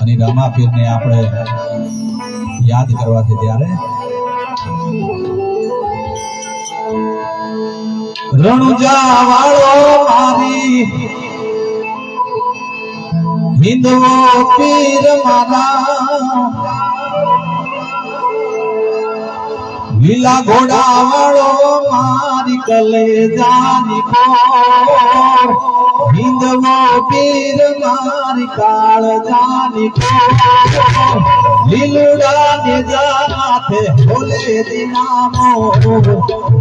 અને રામાપીરને આપણે યાદ કરવા ત્યારે રણુજા વાળો મારી પીર મારા લીલા ઘોડા વાળો મારી જાની કોર હિન્દવો પીર મારી કાળજાની કોર લીલુડા ને જાતે ભોલે દિનામો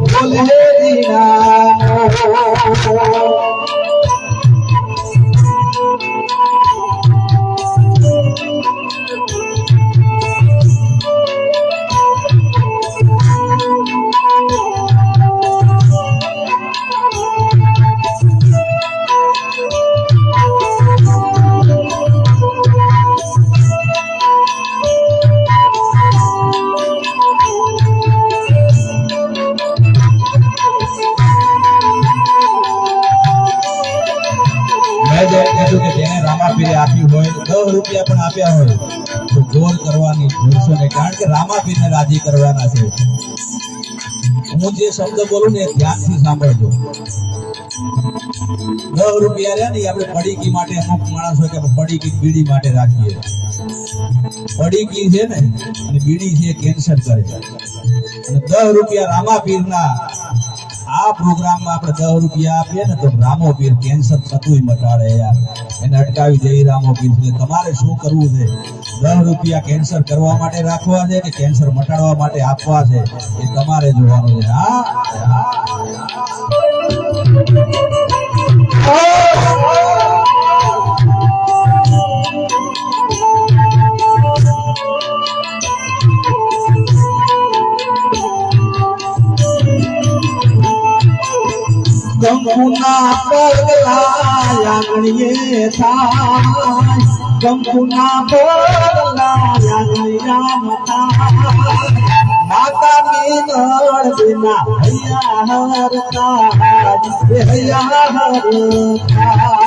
ભોલે દિનામો દસ રૂપિયા છે. ને ધ્યાનથી સાંભળજો. દસ પડીકી માટે અમુક માણસ કે પડીકી બીડી માટે રાખીએ. પડીકી છે ને, અને બીડી છે કેન્સર કરે અને દસ રૂપિયા રામાપીરના આ પ્રોગ્રામમાં આપણે દસ રૂપિયા આપીએ ને તો રામો પીર કેન્સર થતું મટાડે યાર. એને અટકાવી દે રામો પીર. એટલે તમારે શું કરવું છે? દસ રૂપિયા કેન્સર કરવા માટે રાખવા છે કે કેન્સર મટાડવા માટે આપવા છે? એ તમારે જોવાનું છે. હા? કંકુના પગલા આંગણીએ થાય કંકુના પગલા આંગણિયા થાય માતાની નળ વિના હૈયા